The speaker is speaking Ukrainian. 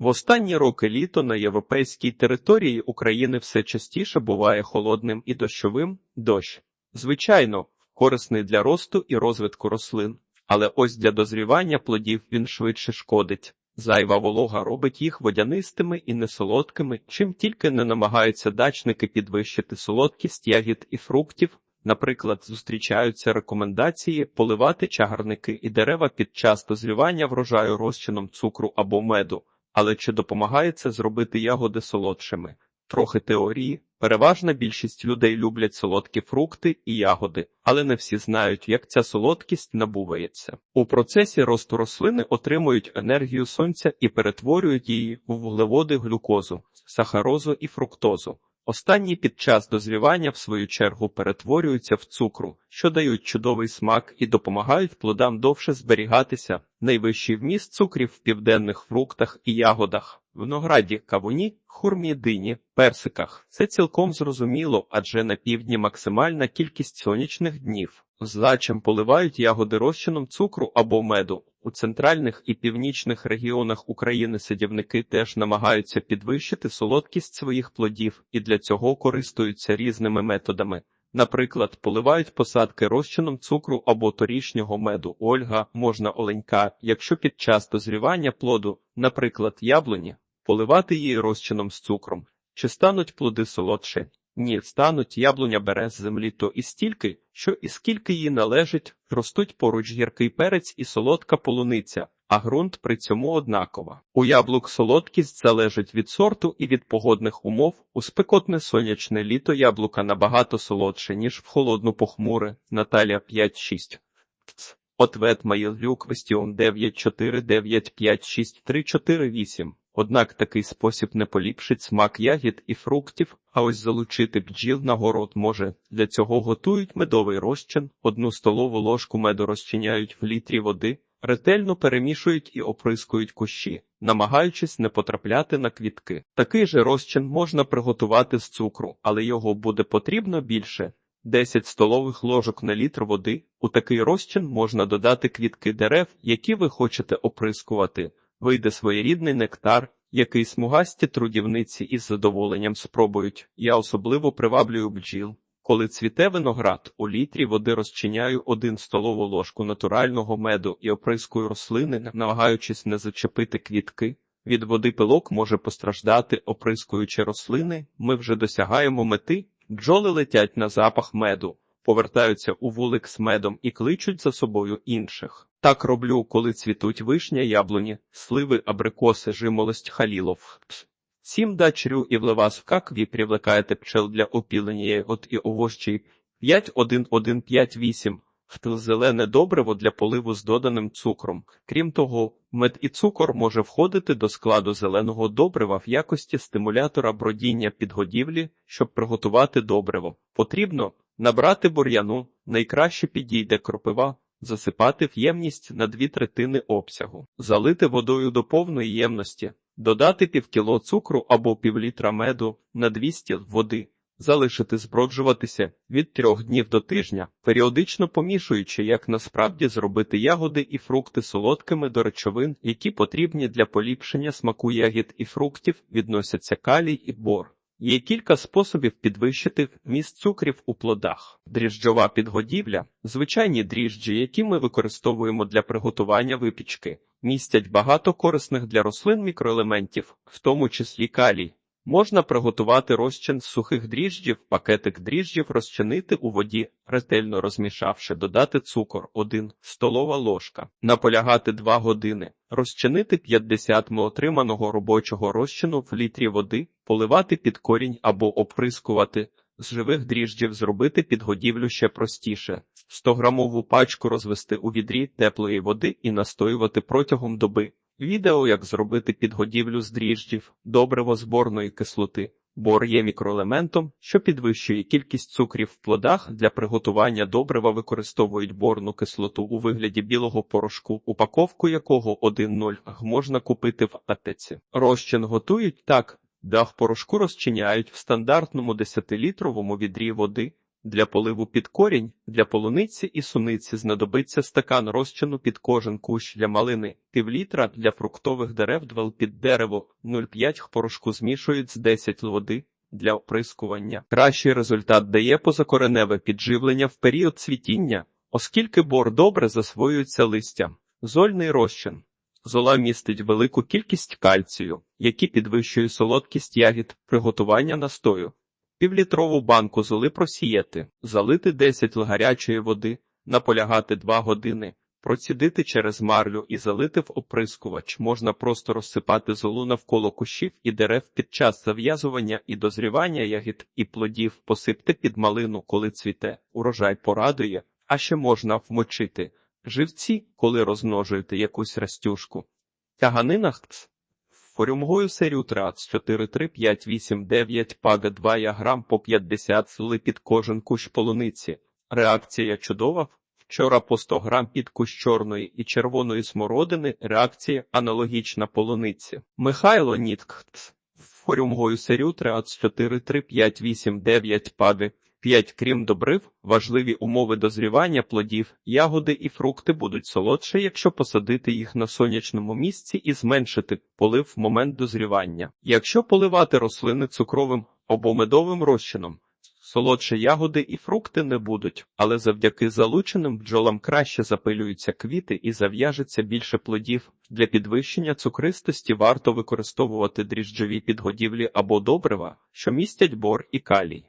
В останні роки літо на європейській території України все частіше буває холодним і дощовим дощ. Звичайно, корисний для росту і розвитку рослин, але ось для дозрівання плодів він швидше шкодить. Зайва волога робить їх водянистими і несолодкими, чим тільки не намагаються дачники підвищити солодкість ягід і фруктів. Наприклад, зустрічаються рекомендації поливати чагарники і дерева під час дозрівання врожаю розчином цукру або меду. Але чи допомагає це зробити ягоди солодшими? Трохи теорії. Переважна більшість людей люблять солодкі фрукти і ягоди, але не всі знають, як ця солодкість набувається. У процесі росту рослини отримують енергію сонця і перетворюють її у вуглеводи глюкозу, сахарозу і фруктозу. Останні під час дозрівання, в свою чергу, перетворюються в цукру, що дають чудовий смак і допомагають плодам довше зберігатися. Найвищий вміст цукрів в південних фруктах і ягодах, винограді, кавуні, хурмі, дині, персиках. Це цілком зрозуміло, адже на півдні максимальна кількість сонячних днів. Злачем поливають ягоди розчином цукру або меду. У центральних і північних регіонах України садівники теж намагаються підвищити солодкість своїх плодів і для цього користуються різними методами. Наприклад, поливають посадки розчином цукру або торішнього меду. Ольга можна оленька, якщо під час дозрівання плоду, наприклад, яблуні, поливати її розчином з цукром. Чи стануть плоди солодші? Ні, стануть яблуня бере з землі то і стільки, що і скільки їй належить, ростуть поруч гіркий перець і солодка полуниця, а ґрунт при цьому однакова. У яблук солодкість залежить від сорту і від погодних умов. У спекотне сонячне літо яблука набагато солодше, ніж в холодну похмуре. Наталя 5-6. Ответ Маїлю Квестіон 949563448. Однак такий спосіб не поліпшить смак ягід і фруктів, а ось залучити бджіл на город може. Для цього готують медовий розчин, одну столову ложку меду розчиняють в літрі води, ретельно перемішують і оприскують кущі, намагаючись не потрапляти на квітки. Такий же розчин можна приготувати з цукру, але його буде потрібно більше. 10 столових ложок на літр води. У такий розчин можна додати квітки дерев, які ви хочете оприскувати. Вийде своєрідний нектар, який смугасті трудівниці із задоволенням спробують. Я особливо приваблюю бджіл. Коли цвіте виноград, у літрі води розчиняю один столову ложку натурального меду і оприскую рослини, намагаючись не зачепити квітки. Від води пилок може постраждати, оприскуючи рослини. Ми вже досягаємо мети. Бджоли летять на запах меду, повертаються у вулик з медом і кличуть за собою інших. Так роблю, коли цвітуть вишня, яблуні, сливи, абрикоси, жимолость, халілов. Сім дачрю і влевас в какві привлекаєте пчел для опілення от і овощі 5-1-1-5-8. Втил зелене добриво для поливу з доданим цукром. Крім того, мед і цукор може входити до складу зеленого добрива в якості стимулятора бродіння підгодівлі, щоб приготувати добриво. Потрібно набрати бур'яну, найкраще підійде кропива, засипати в ємність на дві третини обсягу, залити водою до повної ємності, додати півкіло цукру або півлітра меду на 200 води, залишити зброджуватися від трьох днів до тижня, періодично помішуючи, як насправді зробити ягоди і фрукти солодкими до речовин, які потрібні для поліпшення смаку ягід і фруктів, відносяться калій і бор. Є кілька способів підвищити вміст цукрів у плодах. Дріжджова підгодівля, звичайні дріжджі, які ми використовуємо для приготування випічки, містять багато корисних для рослин мікроелементів, в тому числі калій. Можна приготувати розчин з сухих дріжджів, пакетик дріжджів розчинити у воді, ретельно розмішавши, додати цукор 1 столова ложка, наполягати 2 години, розчинити 50 мл отриманого робочого розчину в літрі води, поливати під корінь або оприскувати. З живих дріжджів зробити підгодівлю ще простіше. 100-грамову пачку розвести у відрі теплої води і настоювати протягом доби. Відео, як зробити підгодівлю з дріжджів, добриво-зборної кислоти. Бор є мікроелементом, що підвищує кількість цукрів в плодах. Для приготування добрива використовують борну кислоту у вигляді білого порошку, упаковку якого 1,0 можна купити в аптеці. Розчин готують так. Дах порошку розчиняють в стандартному 10-літровому відрі води, Для поливу під корінь, для полуниці і суниці знадобиться стакан розчину під кожен кущ для малини, півлітра для фруктових дерев двел під дерево, 0,5 порошку змішують з 10 води для оприскування. Кращий результат дає позакореневе підживлення в період цвітіння, оскільки бор добре засвоюється листям. Зольний розчин. Зола містить велику кількість кальцію, який підвищує солодкість ягід приготування настою. Півлітрову банку золи просіяти, залити 10 л гарячої води, наполягати 2 години, процідити через марлю і залити в оприскувач. Можна просто розсипати золу навколо кущів і дерев під час зав'язування і дозрівання ягід і плодів, посипте під малину, коли цвіте, урожай порадує, а ще можна вмочити. Живці, коли розмножуєте якусь растюшку. Тяганина ХТС. Форюмгою серію трац 4, 3, 5, 8, 9, пага 2 яграм по 50 сили під кожен кущ полуниці. Реакція чудова. Вчора по 100 грам під кущ чорної і червоної смородини. Реакція аналогічна полуниці. Михайло Ніткц. Форюмгою серію трац 4, 3, 5, 8, 9, пади. 5. Крім добрив, важливі умови дозрівання плодів, ягоди і фрукти будуть солодше, якщо посадити їх на сонячному місці і зменшити полив в момент дозрівання. Якщо поливати рослини цукровим або медовим розчином, солодше ягоди і фрукти не будуть, але завдяки залученим бджолам краще запилюються квіти і зав'яжеться більше плодів. Для підвищення цукристості варто використовувати дріжджові підгодівлі або добрива, що містять бор і калій.